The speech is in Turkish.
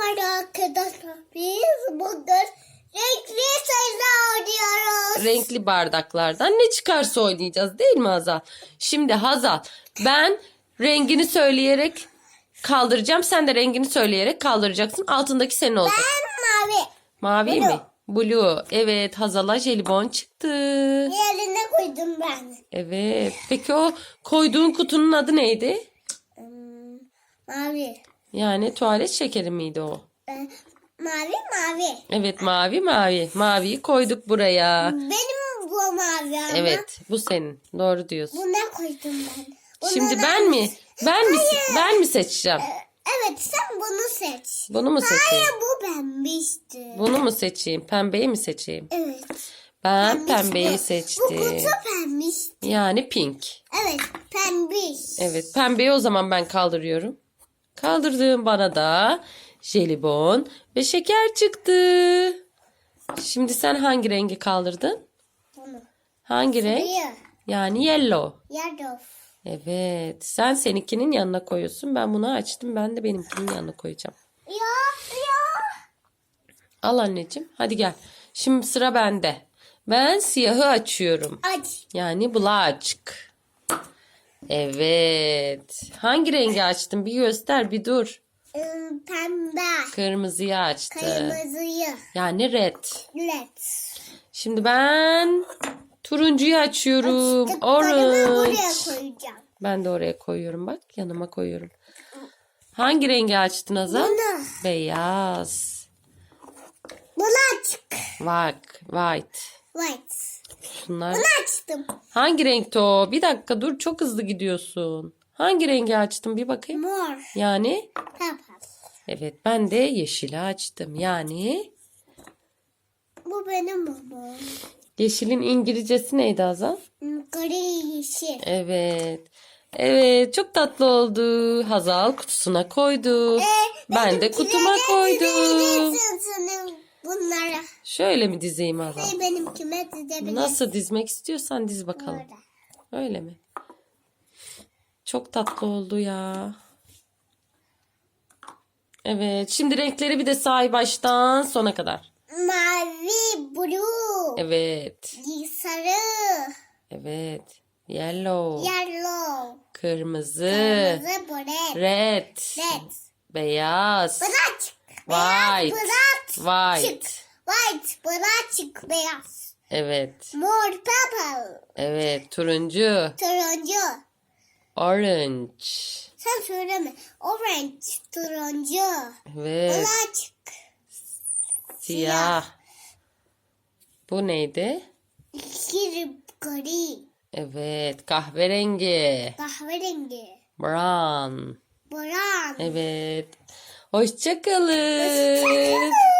Merhaba arkadaşlar. Biz bugün renkli sayılar oynuyoruz. Renkli bardaklardan ne çıkarsa oynayacağız değil mi Hazal? Şimdi Hazal ben rengini söyleyerek kaldıracağım. Sen de rengini söyleyerek kaldıracaksın. Altındaki senin olacak. Ben mavi. Mavi Blue. mi? Blue. Evet Hazal'a jelibon çıktı. Yerine koydum ben. Evet. Peki o koyduğun kutunun adı neydi? Hmm, mavi. Yani tuvalet şekeri miydi o? Ee, mavi mavi. Evet mavi mavi. Maviyi koyduk buraya. Benim bu mavi ama. Evet bu senin. Doğru diyorsun. Buna koydum ben. Bunu Şimdi da- ben mi? Ben mi? Ben mi seçeceğim? Ee, Evet sen bunu seç. Bunu mu seçeyim? Hayır bu pembişti. Bunu mu seçeyim? Pembeyi mi seçeyim? Evet. Ben Pembiş pembeyi bu. Bu seçtim. kutu pembişti. Yani pink. Evet pembiş. Evet pembeyi o zaman ben kaldırıyorum. Kaldırdığım bana da jelibon ve şeker çıktı. Şimdi sen hangi rengi kaldırdın? Bunu. Hangi renk? Yani yellow. Yardım. Evet. Sen seninkinin yanına koyuyorsun. Ben bunu açtım. Ben de benimkinin yanına koyacağım. Ya ya. Al anneciğim. Hadi gel. Şimdi sıra bende. Ben siyahı açıyorum. Aç. Yani black. Evet. Hangi rengi açtın? Bir göster, bir dur. Im, Pembe. Kırmızıyı açtı. Kırmızıyı. Yani red. Led. Şimdi ben turuncuyu açıyorum. Orange. Ben de oraya koyuyorum bak. Yanıma koyuyorum. Hangi rengi açtın Azal? Bunu. Beyaz. Bunu açık. Bak, white. White. Bunlar Bunu açtım. hangi renkti o? Bir dakika dur çok hızlı gidiyorsun. Hangi rengi açtın bir bakayım. Mor. Yani Purple. evet ben de yeşili açtım. Yani Bu benim mumum. yeşilin İngilizcesi neydi Azal? Hmm, Gri yeşil. Evet. Evet çok tatlı oldu. Hazal kutusuna koydu. ben de kutuma koydum. Senin bunlara. Şöyle mi dizeyim Hazal? Hey benimkime dizebilirsin. Nasıl dizmek istiyorsan diz bakalım. Burada. Öyle mi? Çok tatlı oldu ya. Evet, şimdi renkleri bir de say baştan sona kadar. Mavi, blue, Evet, sarı, evet. Yellow, yellow, kırmızı, kırmızı, black, red, red, beyaz, black, white, black, white. white, black, beyaz, Evet, mor, purple, evet. Turuncu, turuncu. orange. Sen söyleme. Orange, turuncu, Evet, black, siyah. Bu neydi? kiri, gri, Evet, kahverengi. kahverengi, Brown. brown. Evet. Hoşçakalın. Hoşçakalın.